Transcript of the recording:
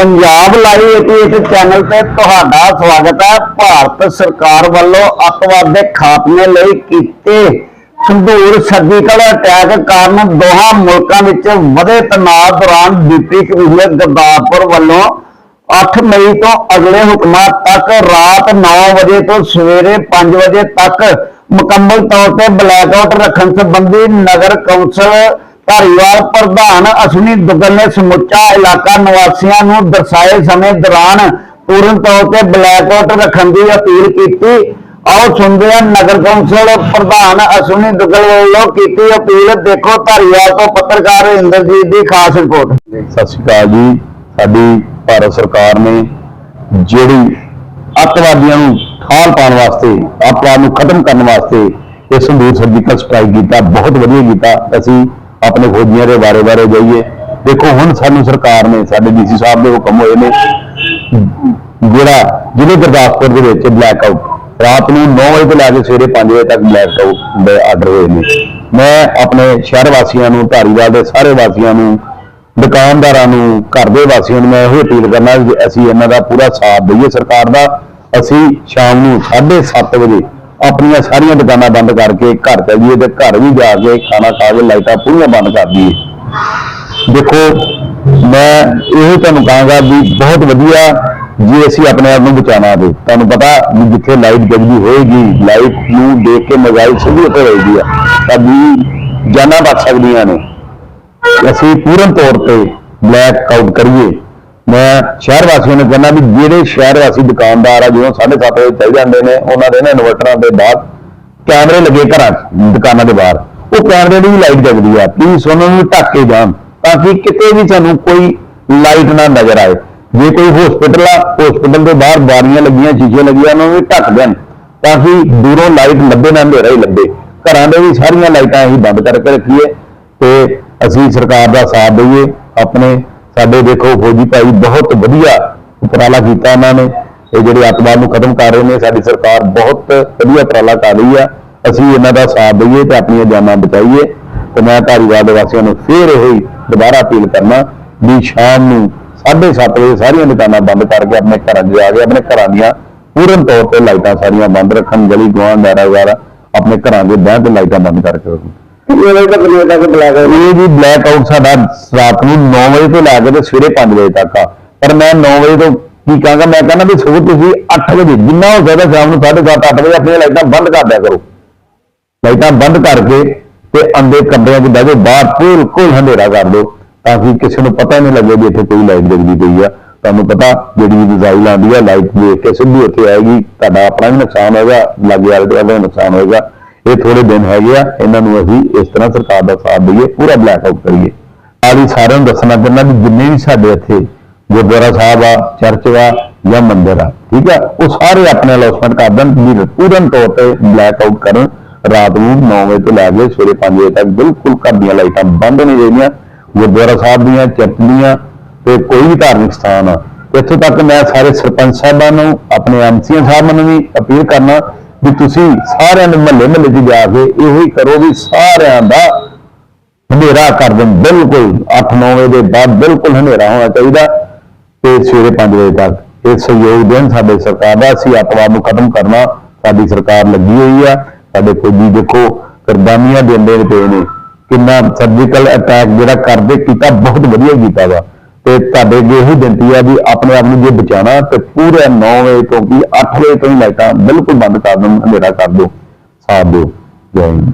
Punjab live 88 channel ਤੇ ਤੁਹਾਡਾ ਸਵਾਗਤ ਹੈ। ਭਾਰਤ ਸਰਕਾਰ ਵੱਲੋਂ ਅੱਤਵਾਦ ਦੇ ਖਾਤਮੇ ਲਈ ਕੀਤੇ ਸੰਦੂਰ ਸਰਜੀਕਲ ਅਟੈਕ ਕਾਰਨ ਦੋਹਾਂ ਮੁਲਕਾਂ ਵਿੱਚ ਵਧੇ ਤਣਾਅ ਦੌਰਾਨ ਡਿਪਟੀ ਕਮਿਸ਼ਨਰ ਗੁਰਦਾਸਪੁਰ ਵੱਲੋਂ 8 ਮਈ ਤੋਂ ਅਗਲੇ ਹੁਕਮਾਂ ਤੱਕ ਰਾਤ 9 ਵਜੇ ਤੋਂ ਸਵੇਰੇ 5 ਵਜੇ ਤੱਕ ਮੁਕੰਮਲ ਤੌਰ ਤੇ ਬਲੈਕਆਊਟ ਰੱਖਣ ਸੰਬੰਧੀ ਨਗਰ ਕੌਂਸਲ ਧਾਰੀਵਾਲ ਪ੍ਰਧਾਨ ਅਸ਼ਵਨੀ ਦੁੱਗਲ ਨੇ ਸਮੁੱਚਾ ਇਲਾਕਾ ਨਿਵਾਸੀਆਂ ਨੂੰ ਦਰਸਾਏ ਸਮੇਂ ਦੌਰਾਨ ਪੂਰਨ ਤੌਰ ਤੇ ਬਲੈਕਆਊਟ ਰੱਖਣ ਦੀ ਅਪੀਲ ਕੀਤੀ। ਆਓ ਸੁਣਦੇ ਹਾਂ ਨਗਰ ਕੌਂਸਲ ਪ੍ਰਧਾਨ ਅਸ਼ਵਨੀ ਦੁੱਗਲ ਵੱਲੋਂ ਕੀਤੀ ਅਪੀਲ। ਦੇਖੋ ਧਾਰੀਵਾਲ ਤੋਂ ਪੱਤਰਕਾਰ ਇੰਦਰਜੀਤ ਦੀ ਖਾਸ ਰਿਪੋਰਟ। ਸਤਿ ਸ਼੍ਰੀ ਅਕਾਲ ਜੀ। ਸਾਡੀ ਭਾਰਤ ਸਰਕਾਰ ਨੇ ਜਿਹੜੀ ਅੱਤਵਾਦੀਆਂ ਨੂੰ ਠਾਲ ਪਾਉਣ ਵਾਸਤੇ ਅੱਤਵਾਦ ਨੂੰ ਖਤਮ ਕਰਨ ਵਾਸਤੇ ਇਹ ਸੰਦੂਰ ਸਰਜੀਕਲ ਸਟ੍ਰਾਈਕ ਕੀਤਾ, ਬਹੁਤ ਵਧੀਆ ਕੀਤਾ। ਅਸੀਂ ਆਪਣੇ ਫੌਜੀਆਂ ਦੇ ਬਾਰੇ ਬਾਰੇ ਜਾਈਏ। ਦੇਖੋ, ਹੁਣ ਸਾਨੂੰ ਸਰਕਾਰ ਨੇ, ਸਾਡੇ ਡੀਸੀ ਸਾਹਿਬ ਦੇ ਹੁਕਮ ਹੋਏ ਨੇ। ਜਿਹੜਾ ਜ਼ਿਲ੍ਹੇ ਗੁਰਦਾਸਪੁਰ ਦੇ ਵਿੱਚ ਬਲੈਕ ਆਊਟ ਰਾਤ ਨੂੰ 9 ਵਜੇ ਤੋਂ ਲੈ ਕੇ ਸਵੇਰੇ 5 ਵਜੇ ਤੱਕ ਬਲੈਕ ਆਊਟ ਦੇ ਆਰਡਰ ਹੋਏ ਨੇ। ਮੈਂ ਆਪਣੇ ਸ਼ਹਿਰ ਵਾਸੀਆਂ ਨੂੰ, ਧਾਰੀਵਾਲ ਦੇ ਸਾਰੇ ਵਾਸੀਆਂ ਨੂੰ, ਦੁਕਾਨਦਾਰਾਂ ਨੂੰ, ਘਰ ਦੇ ਵਾਸੀਆਂ ਨੂੰ ਮੈਂ ਇਹ ਅਪੀਲ ਕਰਨਾ ਕਿ ਅਸੀਂ ਇਹਨਾਂ ਦਾ ਪੂਰਾ ਸਾਥ ਦਈਏ ਸਰਕਾਰ ਦਾ। ਅਸੀਂ ਸ਼ਾਮ ਨੂੰ 7:30 ਵਜੇ ਆਪਣੀਆਂ ਸਾਰੀਆਂ ਦੁਕਾਨਾਂ ਬੰਦ ਕਰਕੇ ਘਰ ਜਾਈਏ ਤੇ ਘਰ ਵੀ ਜਾ ਕੇ ਖਾਣਾ ਖਾ ਕੇ ਲਾਈਟਾਂ ਪੂਰੀਆਂ ਬੰਦ ਕਰ ਦਈਏ। ਦੇਖੋ, ਮੈਂ ਇਹ ਤੁਹਾਨੂੰ ਕਹਾਂਗਾ ਵੀ ਬਹੁਤ ਵਧੀਆ ਜੇ ਅਸੀਂ ਆਪਣੇ ਆਪ ਨੂੰ ਬਚਾਉਣਾ ਤੇ ਤੁਹਾਨੂੰ ਪਤਾ ਵੀ ਜਿੱਥੇ ਲਾਈਟ ਜਗਦੀ ਹੋਏਗੀ, ਲਾਈਟ ਨੂੰ ਦੇਖ ਕੇ ਮੋਬਾਈਲ ਸਿੱਧੀ ਉੱਤੇ ਰਹੇਗੀ ਆ। ਤਾਂ ਵੀ ਜਾਨਾਂ ਬਚ ਸਕਦੀਆਂ ਨੇ। ਅਸੀਂ ਪੂਰਨ ਤੌਰ ਤੇ ਬਲੈਕ ਆਊਟ ਕਰੀਏ। ਮੈਂ ਸ਼ਹਿਰ ਵਾਸੀਆਂ ਨੂੰ ਕਹਿੰਦਾ ਵੀ ਜਿਹੜੇ ਸ਼ਹਿਰ ਵਾਸੀ ਦੁਕਾਨਦਾਰ ਆ ਜਦੋਂ 7:30 ਵਜੇ ਚੱਲ ਜਾਂਦੇ ਨੇ ਉਹਨਾਂ ਦੇ ਨਾ ਇਨਵਰਟਰਾਂ ਦੇ ਬਾਅਦ ਕੈਮਰੇ ਲੱਗੇ ਘਰਾਂ 'ਚ, ਦੁਕਾਨਾਂ ਦੇ ਬਾਹਰ। ਉਹ ਕੈਮਰੇ ਦੀ ਵੀ ਲਾਈਟ ਜਗਦੀ ਆ ਪਲੀਜ਼ ਉਹਨਾਂ ਨੂੰ ਢੱਕ ਕੇ ਜਾਣ ਤਾਂ ਕਿ ਕਿਤੇ ਵੀ ਸਾਨੂੰ ਕੋਈ ਲਾਈਟ ਨਾ ਨਜ਼ਰ ਆਏ। ਜੇ ਕੋਈ ਹਸਪੀਟਲ ਆ ਹਸਪੀਟਲ ਦੇ ਬਾਹਰ ਬਾਰੀਆਂ ਲੱਗੀਆਂ ਸ਼ੀਸ਼ੇ ਲੱਗੀਆਂ ਉਹਨਾਂ ਨੂੰ ਵੀ ਢੱਕ ਦੇਣ ਤਾਂ ਕਿ ਦੂਰੋਂ ਲਾਈਟ ਲੱਭੇ ਨਾ ਹਨੇਰਾ ਹੀ ਲੱਭੇ। ਘਰਾਂ ਦੇ ਵੀ ਸਾਰੀਆਂ ਲਾਈਟਾਂ ਅਸੀਂ ਬੰਦ ਕਰਕੇ ਰੱਖੀਏ ਤੇ ਅਸੀਂ ਸਰਕਾਰ ਦਾ ਸਾਥ ਦਈਏ ਆਪਣੇ ਸਾਡੇ ਦੇਖੋ ਫੌਜੀ ਭਾਈ ਬਹੁਤ ਵਧੀਆ ਉਪਰਾਲਾ ਕੀਤਾ ਉਹਨਾਂ ਨੇ। ਇਹ ਜਿਹੜੇ ਅੱਤਵਾਦ ਨੂੰ ਖਤਮ ਕਰ ਰਹੇ ਨੇ, ਸਾਡੀ ਸਰਕਾਰ ਬਹੁਤ ਵਧੀਆ ਉਪਰਾਲਾ ਕਰ ਰਹੀ ਆ। ਅਸੀਂ ਇਹਨਾਂ ਦਾ ਸਾਥ ਦਈਏ ਤੇ ਆਪਣੀਆਂ ਜਾਨਾਂ ਬਚਾਈਏ ਤੇ ਮੈਂ ਧਾਰੀਵਾਲ ਦੇ ਵਾਸੀਆਂ ਨੂੰ ਫੇਰ ਇਹ ਦੁਬਾਰਾ ਅਪੀਲ ਕਰਨਾ ਵੀ ਸ਼ਾਮ ਨੂੰ 7:30 ਵਜੇ ਸਾਰੀਆਂ ਦੁਕਾਨਾਂ ਬੰਦ ਕਰਕੇ ਆਪਣੇ ਘਰਾਂ 'ਚ ਜਾ ਕੇ ਆਪਣੇ ਘਰਾਂ ਦੀਆਂ ਪੂਰਨ ਤੌਰ ਤੇ ਲਾਈਟਾਂ ਸਾਰੀਆਂ ਬੰਦ ਰੱਖਣ, ਗਲੀ, ਗੁਆਂਢ ਦਾਰਾ ਵਗੈਰਾ ਆਪਣੇ ਘਰਾਂ ਦੇ ਬਾਹਰ ਤੇ ਲਾਈਟਾਂ ਬੰਦ ਕਰਕੇ ਰੱਖਣ। ਕਿੰਨੇ ਵਜੇ ਤੱਕ ਤੱਕ ਬਲੈਕ ਇਹ ਜੀ ਬਲੈਕ ਆਊਟ ਸਾਡਾ ਰਾਤ ਨੂੰ 9 ਵਜੇ ਤੋਂ ਲੈ ਕੇ ਤੇ ਸਵੇਰੇ 5 ਵਜੇ ਤੱਕ ਆ। ਪਰ ਮੈਂ 9 ਵਜੇ ਤੋਂ ਕੀ ਕਹਾਂਗਾ, ਮੈਂ ਕਹਿੰਦਾ ਵੀ ਸਵੇਰ ਤੁਸੀਂ 8 ਵਜੇ, ਜਿੰਨਾ ਹੋ ਸਕਦਾ ਸ਼ਾਮ ਨੂੰ 7:30 8 ਵਜੇ ਆਪਣੀਆਂ ਲਾਈਟਾਂ ਬੰਦ ਕਰ ਦਿਆ ਕਰੋ। ਲਾਈਟਾਂ ਬੰਦ ਕਰਕੇ ਤੇ ਅੰਦਰ ਕਮਰਿਆਂ 'ਚ ਬਹਿ ਜਾਓ, ਬਾਹਰ ਬਿਲਕੁਲ ਹਨੇਰਾ ਕਰ ਦਿਓ, ਤਾਂ ਕਿ ਕਿਸੇ ਨੂੰ ਪਤਾ ਹੀ ਨਹੀਂ ਲੱਗੇ ਵੀ ਇੱਥੇ ਕੋਈ ਲਾਈਟ ਜਗਦੀ ਪਈ ਆ। ਤੁਹਾਨੂੰ ਪਤਾ, ਜਿਹੜੀ ਵੀ ਆਉਂਦੀ ਆ, ਲਾਈਟ ਦੇਖ ਕੇ ਸਿੱਧੀ ਉੱਥੇ ਆਏਗੀ। ਤੁਹਾਡਾ ਆਪਣਾ ਵੀ ਨੁਕਸਾਨ ਹੋਏਗਾ, ਲਾਗੇ ਵਾਲੇ ਦਾ ਵੀ ਨੁਕਸਾਨ ਹੋਏਗਾ। ਇਹ ਥੋੜੇ ਦਿਨ ਹੈਗੇ ਆ, ਇਹਨਾਂ ਨੂੰ ਅਸੀਂ ਇਸ ਤਰ੍ਹਾਂ ਸਰਕਾਰ ਦਾ ਸਾਥ ਦਈਏ, ਪੂਰਾ ਬਲੈਕ ਆਊਟ ਕਰੀਏ। ਆਲੀ ਸਾਰਿਆਂ ਨੂੰ ਦੱਸਣਾ ਚਾਹੁੰਦਾ ਵੀ ਜਿੰਨੇ ਵੀ ਸਾਡੇ ਇੱਥੇ ਗੁਰਦੁਆਰਾ ਸਾਹਿਬ ਆ, ਚਰਚ ਆ ਜਾਂ ਮੰਦਿਰ ਆ, ਠੀਕ ਆ, ਉਹ ਸਾਰੇ ਆਪਣੇ ਅਲੌਸਮੈਂਟ ਕਰ ਦੇਣ, ਵੀ ਪੂਰਨ ਤੌਰ ਤੇ ਬਲੈਕ ਆਊਟ ਕਰਨ। ਰਾਤ ਨੂੰ 9 ਵਜੇ ਤੋਂ ਲੈ ਕੇ ਸਵੇਰੇ 5 ਵਜੇ ਤੱਕ ਬਿਲਕੁਲ ਘਰ ਦੀਆਂ ਲਾਈਟਾਂ ਬੰਦ ਨਹੀਂ ਰਹਿੰਦੀਆਂ। ਗੁਰਦੁਆਰਾ ਸਾਹਿਬ ਦੀਆਂ, ਚਰਚ ਦੀਆਂ ਤੇ ਕੋਈ ਵੀ ਧਾਰਮਿਕ ਸਥਾਨ ਆ। ਇੱਥੋਂ ਤੱਕ ਮੈਂ ਸਾਰੇ ਸਰਪੰਚ ਸਾਹਿਬਾਂ ਨੂੰ, ਆਪਣੇ ਐਮਸੀਆਂ ਸਾਹਿਬਾਂ ਨੂੰ ਵੀ ਅਪੀਲ ਕਰਨਾ ਵੀ ਤੁਸੀਂ ਸਾਰਿਆਂ ਨੂੰ ਮਹੱਲੇ ਮਹੱਲੇ 'ਚ ਜਾ ਕੇ ਇਹੋ ਹੀ ਕਰੋ ਵੀ ਸਾਰਿਆਂ ਦਾ ਹਨੇਰਾ ਕਰ ਦੇਣ। ਬਿਲਕੁਲ 8-9 ਵਜੇ ਦੇ ਬਾਅਦ ਬਿਲਕੁਲ ਹਨੇਰਾ ਹੋਣਾ ਚਾਹੀਦਾ ਤੇ ਸਵੇਰੇ 5 ਵਜੇ ਤੱਕ। ਇਹ ਸਹਿਯੋਗ ਦੇਣ ਸਾਡੇ ਸਰਕਾਰ ਦਾ, ਅਸੀਂ ਅੱਤਵਾਦ ਨੂੰ ਖਤਮ ਕਰਨਾ ਸਾਡੀ ਸਰਕਾਰ ਲੱਗੀ ਹੋਈ ਆ। ਸਾਡੇ ਫੌਜੀ ਦੇਖੋ ਕੁਰਬਾਨੀਆਂ ਦਿੰਦੇ ਪਏ ਨੇ। ਕਿੰਨਾ ਸਰਜੀਕਲ ਅਟੈਕ ਜਿਹੜਾ ਕਰਦੇ, ਕੀਤਾ, ਬਹੁਤ ਵਧੀਆ ਕੀਤਾ ਵਾ। ਤੇ ਤੁਹਾਡੇ ਅੱਗੇ ਇਹੋ ਬੇਨਤੀ ਆ ਵੀ ਆਪਣੇ ਆਪ ਨੂੰ ਜੇ ਬਚਾਉਣਾ ਤੇ ਪੂਰੇ 9 ਵਜੇ ਤੋਂ ਵੀ 8 ਵਜੇ ਤੋਂ ਹੀ ਲਾਈਟਾਂ ਬਿਲਕੁਲ ਬੰਦ ਕਰ ਦਿਓ ਹਨੇਰਾ ਕਰ ਦਿਓ। ਸਾਥ ਦਿਓ। ਜੈ ਹਿੰਦ।